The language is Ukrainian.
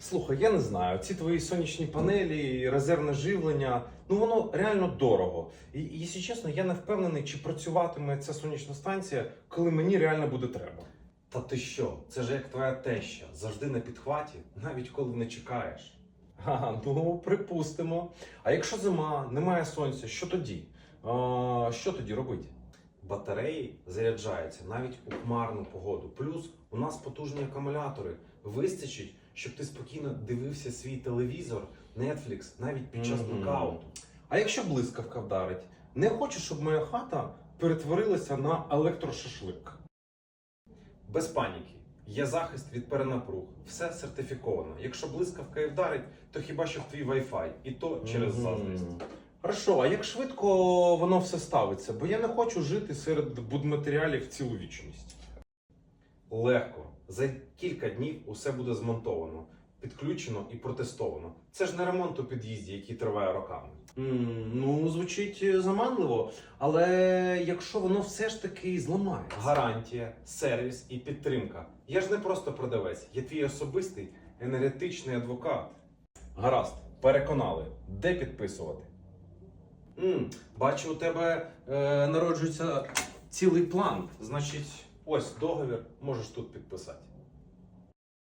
Слухай, я не знаю, ці твої сонячні панелі, резервне живлення, ну воно реально дорого. І, якщо чесно, я не впевнений, чи працюватиме ця сонячна станція, коли мені реально буде треба. Та ти що? Це ж як твоя теща, завжди на підхваті, навіть коли не чекаєш. Ага, ну припустимо. А якщо зима, немає сонця, що тоді? А, що тоді робити? Батареї заряджаються навіть у хмарну погоду. Плюс у нас потужні акумулятори. Вистачить, щоб ти спокійно дивився свій телевізор, Netflix навіть під час нокауту. А якщо блискавка вдарить, не хочу, щоб моя хата перетворилася на електрошашлик. Без паніки. Є захист від перенапруг. Все сертифіковано. Якщо блискавка і вдарить, то хіба що в твій Wi-Fi, і то через заздрість. Хорошо, а як швидко воно все ставиться? Бо я не хочу жити серед будматеріалів цілу вічність. Легко. За кілька днів усе буде змонтовано, підключено і протестовано. Це ж не ремонт у під'їзді, який триває роками. ну, звучить е, заманливо, але якщо воно все ж таки зламається. Гарантія, сервіс і підтримка. Я ж не просто продавець, я твій особистий енергетичний адвокат. Гаразд, переконали, де підписувати? М бачу, у тебе е, народжується цілий план. Значить, ось договір, можеш тут підписати.